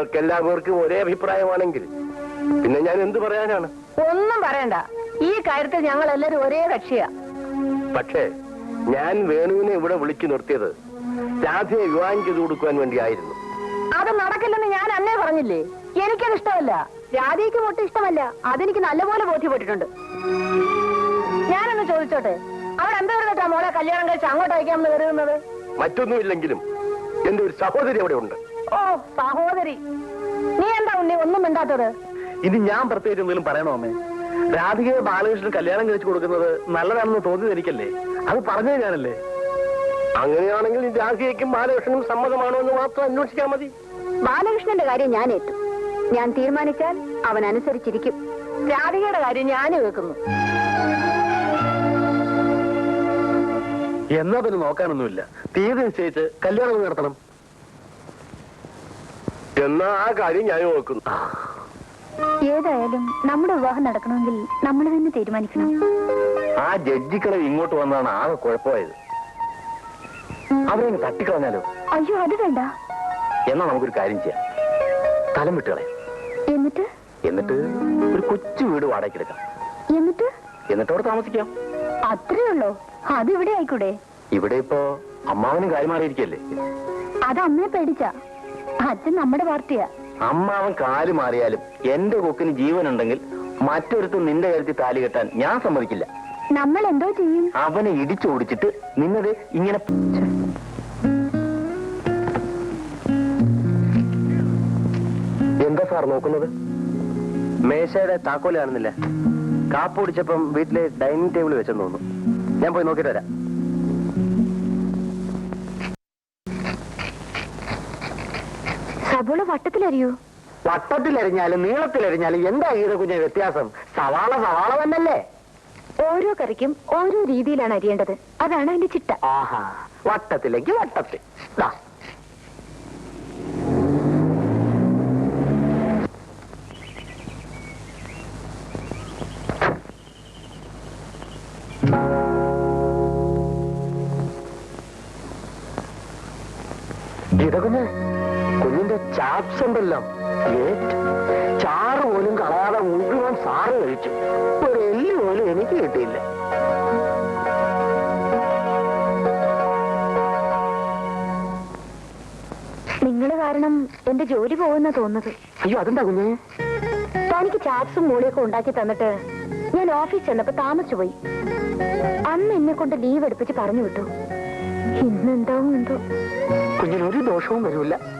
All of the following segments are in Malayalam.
നിങ്ങൾക്ക് എല്ലാവർക്കും ഒരേ അഭിപ്രായമാണെങ്കിൽ പിന്നെ ഞാൻ എന്ത് പറയാനാണ്? ഒന്നും പറയണ്ട. ഈ കാര്യത്തിൽ ഞങ്ങൾ എല്ലാരും ഒരേ കക്ഷിയാ. പക്ഷേ ഞാൻ വേണുവിനെ ഇവിടെ വിളിച്ചു നിർത്തിയത് രാധയെ വിവാഹം ചെയ്തു കൊടുക്കുവാൻ വേണ്ടിയായിരുന്നു. അത് നടക്കില്ലെന്ന് ഞാൻ അന്നേ പറഞ്ഞില്ലേ? എനിക്കത് ഇഷ്ടമല്ല. രാധയ്ക്ക് ഒട്ടും ഇഷ്ടമല്ല. അതെനിക്ക് നല്ലപോലെ ബോധ്യപ്പെട്ടിട്ടുണ്ട്. ഞാനൊന്ന് ചോദിച്ചോട്ടെ? അവിടെ എന്താ പറഞ്ഞിട്ടാ മോളെ കല്യാണം കഴിച്ച് അങ്ങോട്ട് അയക്കാമെന്ന് കരുതുന്നത്? മറ്റൊന്നുമില്ലെങ്കിലും എന്റെ ഒരു സഹോദരി അവിടെ ഉണ്ട്. ഓ സഹോദരി. നീ എന്താ ഉണ്ണി? ഒന്നും മിണ്ടാത്തത്. ഇത് ഞാൻ പ്രത്യേകിച്ച് എന്തെങ്കിലും പറയണോ അമ്മേ? രാധികയെ ബാലകൃഷ്ണൻ കല്യാണം കഴിച്ചു കൊടുക്കുന്നത് നല്ലതാണെന്ന് തോന്നിയത് എനിക്കല്ലേ? അത് പറഞ്ഞത് ഞാനല്ലേ? അങ്ങനെയാണെങ്കിൽ രാധികയ്ക്കും ബാലകൃഷ്ണനും സമ്മതമാണോ എന്ന് മാത്രം അന്വേഷിച്ചാൽ മതി. ബാലകൃഷ്ണന്റെ കാര്യം ഞാൻ ഏറ്റു. ഞാൻ തീരുമാനിച്ചാൽ അവൻ അനുസരിച്ചിരിക്കും. രാധികയുടെ കാര്യം ഞാൻ വെക്കുന്നു എന്നാ പിന്നെ നോക്കാനൊന്നുമില്ല. തീയതി നിശ്ചയിച്ച് കല്യാണം നടത്തണം. എന്നാ ആ കാര്യം ഞാൻ നോക്കുന്നു ഏതായാലും നമ്മുടെ വിവാഹം നടക്കണമെങ്കിൽ നമ്മൾ തന്നെ തീരുമാനിക്കണം. ആ ജഡ്ജിക്കളെ ഇങ്ങോട്ട് വന്നാണ് ആകെ കുഴപ്പമായത്. അവരെ തട്ടിക്കളഞ്ഞാലോ? അയ്യോ അത് വേണ്ട. എന്നാ നമുക്കൊരു കാര്യം ചെയ്യാം. സ്ഥലം വിട്ടുകളെ എന്നിട്ട്? എന്നിട്ട് ഒരു കൊച്ചു വീട് വാടകയ്ക്ക് എടുക്കാം. എന്നിട്ട്? എന്നിട്ട് അവിടെ താമസിക്കാം. അത്രേ ഉള്ളോ? അത് ഇവിടെ ആയിക്കൂടെ? ഇവിടെ ഇപ്പോ അമ്മാവനും കൈമാറിയിരിക്കല്ലേ അത് അമ്മയെ പേടിച്ച. അച്ഛൻ നമ്മുടെ പാർട്ടിയാ. അമ്മാവൻ കാൽ മാറിയാലും എന്റെ കൊക്കിന് ജീവൻ ഉണ്ടെങ്കിൽ മറ്റൊരുത്തും നിന്റെ കരുത്തി താലി കെട്ടാൻ ഞാൻ സമ്മതിക്കില്ല. നമ്മൾ എന്തോ ചെയ്യും? അവനെ ഇടിച്ചോടിച്ചിട്ട് നിന്നത് ഇങ്ങനെ എന്താ സാർ നോക്കുന്നത്? മേശയുടെ താക്കോൽ കാണുന്നില്ല കാപ്പ് കുടിച്ചപ്പം വീട്ടിലെ ഡൈനിങ് ടേബിൾ വെച്ചെന്ന് തോന്നുന്നു. ഞാൻ പോയി നോക്കിയിട്ട് വരാം. സബോള വട്ടത്തിലറിയൂ വട്ടത്തിലരിഞ്ഞാലും നീളത്തിലരിഞ്ഞാലും എന്താ ഈ കുഞ്ഞ വ്യത്യാസം? സവാള സവാള തന്നല്ലേ ഓരോ കറിക്കും ഓരോ രീതിയിലാണ് അരിയേണ്ടത്. അതാണ് അതിന്റെ ചിട്ട. ആഹാ വട്ടത്തിലേക്ക് വട്ടത്തിൽ. ദാ. ഗീത കുഞ്ഞ് കുഞ്ഞിന്റെ ചാപ്സ് ഉണ്ടല്ലോ ചാറ് പോലും കളയാതെ മുഴുവൻ സാറ് കഴിച്ചു. ഒരു എല്ല് പോലും എനിക്ക് കിട്ടിയില്ല. നിങ്ങൾ കാരണം എന്റെ ജോലി പോകുന്ന തോന്നുന്നത്. അയ്യോ അതെന്താ കുഞ്ഞേ? തനിക്ക് ചാപ്സും മൂളിയൊക്കെ ഉണ്ടാക്കി തന്നിട്ട് ഞാൻ ഓഫീസ് ചെന്നപ്പോ താമസിച്ചു പോയി. അന്ന് എന്നെ കൊണ്ട് ലീവ് എടുപ്പിച്ച് പറഞ്ഞു വിട്ടു. ഇന്നെന്താവും എന്തോ കുഞ്ഞിനൊരു ദോഷവും വരില്ല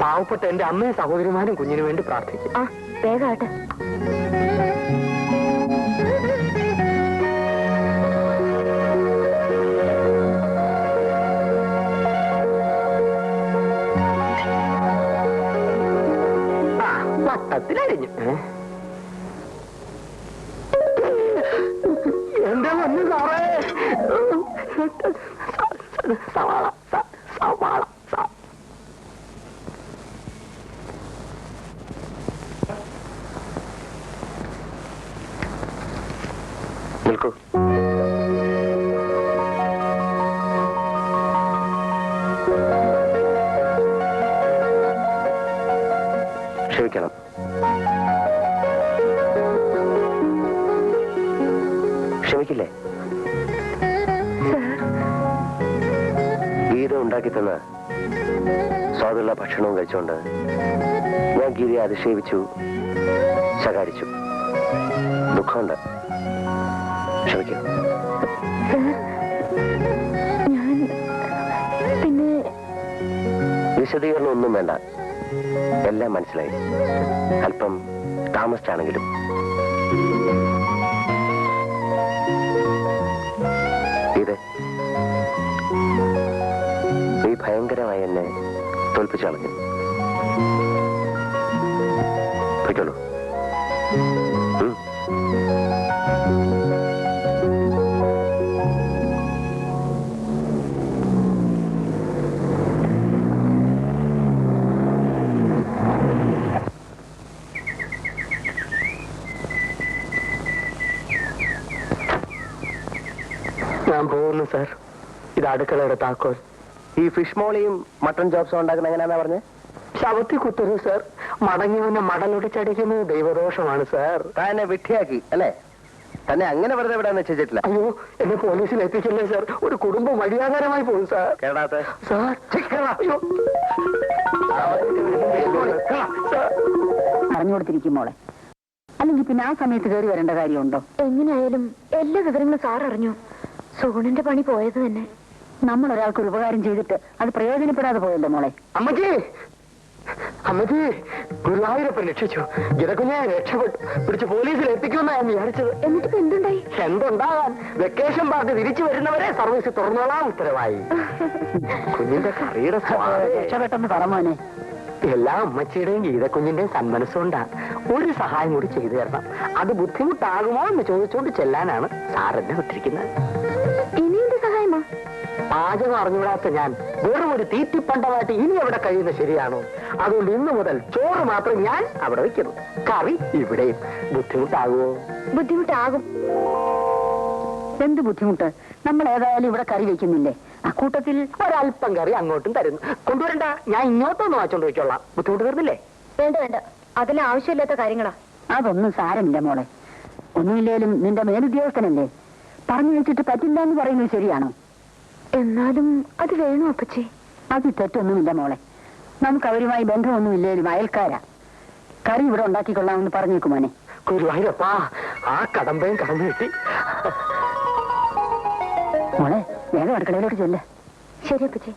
പാവപ്പെട്ട എന്റെ അമ്മയും സഹോദരിമാരും കുഞ്ഞിന് വേണ്ടി പ്രാർത്ഥിക്കും ആ വേഗാട്ടെ വട്ടത്തിലരിഞ്ഞു എന്റെ മുന്നിൽ സാറേ സവാള നിൽക്കൂ ക്ഷമിക്കണം ക്ഷമിക്കില്ലേ ഗീത ഉണ്ടാക്കി തന്ന സ്വാദുള്ള ഭക്ഷണവും കഴിച്ചുകൊണ്ട് ഞാൻ ഗീതയെ അധിക്ഷേപിച്ചു ശകാരിച്ചു. ദുഃഖമുണ്ട്. ക്ഷമിക്കും ഞാൻ പിന്നെ വിശദീകരണം ഒന്നും വേണ്ട. എല്ലാം മനസ്സിലായി. അല്പം താമസിച്ചാണെങ്കിലും. ഇത് ഈ ഭയങ്കരമായി എന്നെ തോൽപ്പിച്ചു കളഞ്ഞു. ഞാൻ പോകുന്നു സാർ ഇത് അടുക്കളയുടെ താക്കോൽ. ഈ ഫിഷ് മോളിയും മട്ടൺ ചോപ്സും ഉണ്ടാക്കുന്ന എങ്ങനെയാന്നാ പറഞ്ഞേ? ശവത്തി കുത്തരുത് സാർ മടങ്ങിയവനെ മടലൊടിച്ചടിക്കുന്നത് ദൈവദോഷമാണ് സർ തന്നെ വിട്ടിയാക്കി അല്ലേ? തന്നെ അങ്ങനെ വെറുതെ വിടാൻ നിശ്ചയിച്ചിട്ടില്ല അയ്യോ എന്നെ പോലീസിൽ എത്തിക്കല്ലേ സർ ഒരു കുടുംബം വഴിയാകാരമായി പോകും സാർ കേടാത്ത. സാർ അയ്യോ. പറഞ്ഞു കൊടുത്തിരിക്കും മോളെ. അല്ലെങ്കിൽ പിന്നെ ആ സമയത്ത് കയറി വരേണ്ട കാര്യമുണ്ടോ? എങ്ങനെയായാലും എല്ലാ വിവരങ്ങളും സാർ അറിഞ്ഞു. സോണിന്റെ പണി പോയത് തന്നെ. നമ്മൾ ഒരാൾക്ക് ഒരു ഉപകാരം ചെയ്തിട്ട് അത് പ്രയോജനപ്പെടാതെ പോയല്ലോ മോളെ. അമ്മജി അമ്മജി ഗുരുവായൂരപ്പൻ രക്ഷിച്ചു. ഗിതകുഞ്ഞെ രക്ഷപ്പെട്ടു. പിടിച്ച് പോലീസിൽ എത്തിക്കുമെന്നാ ഞാൻ വിചാരിച്ചത്. എന്നിട്ട് എന്തുണ്ടായി? എന്തുണ്ടാകാൻ? വെക്കേഷൻ പാർട്ടി തിരിച്ചു വരുന്നവരെ സർവീസ് തുറന്നോളാം ഉത്തരവായി. കുഞ്ഞിന്റെ കറിയുടെ രക്ഷപ്പെട്ടെന്ന് പറമോനെ എല്ലാ അമ്മച്ചിയുടെയും ഗീതക്കുഞ്ഞിന്റെയും സന്മനസ്സുകൊണ്ടാ ഒരു സഹായം കൂടി ചെയ്തു തരണം. അത് ബുദ്ധിമുട്ടാകുമോ എന്ന് ചോദിച്ചുകൊണ്ട് ചെല്ലാനാണ് സാറെന്നെ വിട്ടിരിക്കുന്നത്. പാചകം അറിഞ്ഞുവിടാത്ത ഞാൻ വെറും ഒരു തീറ്റിപ്പണ്ടമായിട്ട് ഇനി അവിടെ കഴിയുന്നത് ശരിയാണോ? അതുകൊണ്ട് ഇന്നു മുതൽ ചോറ് മാത്രം ഞാൻ അവിടെ വയ്ക്കുന്നു കറി ഇവിടെയും. ബുദ്ധിമുട്ടാകുമോ? ബുദ്ധിമുട്ടാകും. എന്ത് ബുദ്ധിമുട്ട്? നമ്മൾ ഏതായാലും ഇവിടെ കറി വെക്കുന്നില്ലേ? അക്കൂട്ടത്തിൽ ഒരല്പം കറി അങ്ങോട്ടും തരുന്നു. കൊണ്ടുവരണ്ട. ഞാൻ ഇങ്ങോട്ടൊന്ന് വാച്ചോണ്ട് വെച്ചോളാം ബുദ്ധിമുട്ട് തീർന്നില്ലേ വേണ്ട വേണ്ട. അതിന് ആവശ്യമില്ലാത്ത കാര്യങ്ങളാ. അതൊന്നും സാരമില്ല മോളെ. ഒന്നുമില്ലേലും നിന്റെ മേലുദ്യോഗസ്ഥനല്ലേ? പറഞ്ഞു വെച്ചിട്ട് പറ്റില്ല എന്ന് പറയുന്നത് ശരിയാണോ? എന്നാലും അത് വേണോ അപ്പച്ചി? അത് തെറ്റൊന്നുമില്ല മോളെ. നമുക്ക് അവരുമായി ബന്ധമൊന്നുമില്ലേലും അയൽക്കാരാ. കറി ഇവിടെ ഉണ്ടാക്കിക്കൊള്ളാമെന്ന് പറഞ്ഞേക്കും മോനെ. ഗുരുവായൂരപ്പാ ആ കടമ്പയും കടന്നു കിട്ടി. മോളെ വേഗം അടുക്കളയിലോട്ട് ചെല്ലേ. ശരി അപ്പച്ചി.